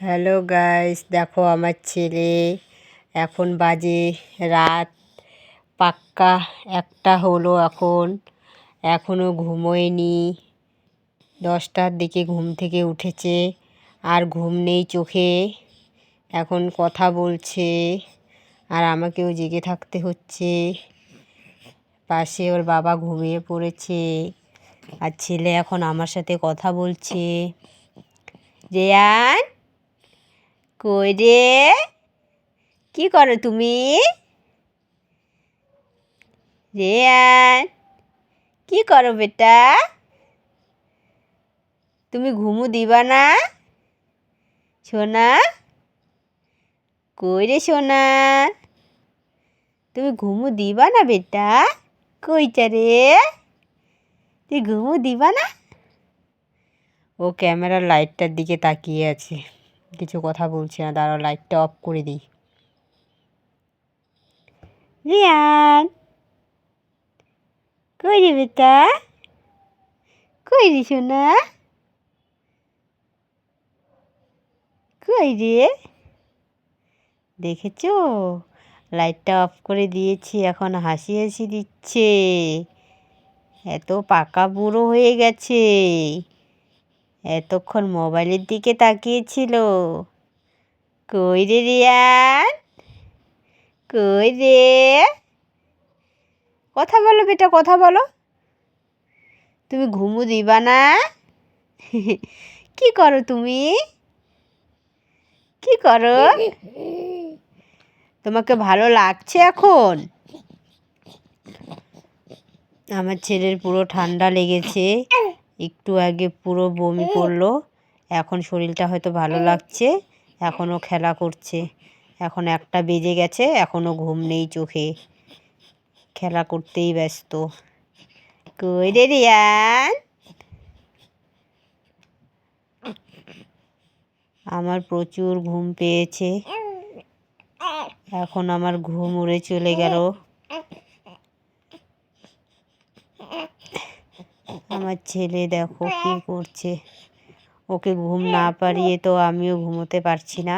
Hello guys দেখো আমার ছেলে। এখন বাজে রাত। পাক্কা একটা হলো এখন। এখনও ঘুমোয়নি। দশটার দিকে ঘুম থেকে উঠেছে। আর ঘুম নেই চোখে। এখন কথা বলছে। আর আমাকেও জেগে থাকতে হচ্ছে। পাশে ওর বাবা ঘুমিয়ে পড়েছে। আর ছেলে এখন আমার সাথে কথা বলছে। রেয়ান? কই রে? কি করো তুমি? রেয়ান, কি করো বেটা? তুমি ঘুমু দিবা না? সোনা? কই রে সোনা? তুমি ঘুমু দিবা না বেটা? কইটা রে? তুই ঘুমু দিবা না? ও ক্যামেরার লাইটটার দিকে তাকিয়ে আছে। কিছু কথা বলছে না, দাঁড়াও লাইটটা অফ করে দিই। রিয়ান, কই রে বেটা কই রে সোনা? কই রে? দেখেছ? লাইটটা অফ করে দিয়েছি, এখন হাসি হাসি দিচ্ছে। এত পাকা বুড়ো হয়ে গেছে। এতক্ষণ মোবাইলের দিকে তাকিয়েছিল। কই রে রিয়ান? কই রে? কথা বলো বেটা, কথা বলো। তুমি ঘুমু দিবা না? কি করো তুমি? কি করো? তোমাকে ভালো লাগছে এখন? আমার ছেলের পুরো ঠান্ডা লেগেছে। একটু আগে পুরো বমি করল এখন শরীরটা হয়তো ভালো লাগছে এখনও খেলা করছে। এখন একটা বেজে গেছে এখনও ঘুম নেই চোখে। খেলা করতেই ব্যস্ত। কই রে রিয়ান? আমার প্রচুর ঘুম পেয়েছে। এখন আমার ঘুম উড়ে চলে গেল। আমার ছেলে দেখো কি করছে। ওকে ঘুম না পারিয়ে তো আমিও ঘুমোতে পারছি না।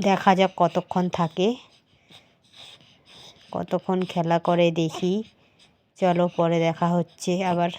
দেখা যাক কতক্ষণ থাকে। কতক্ষণ খেলা করে দেখি। চলো পরে দেখা হচ্ছে আবার।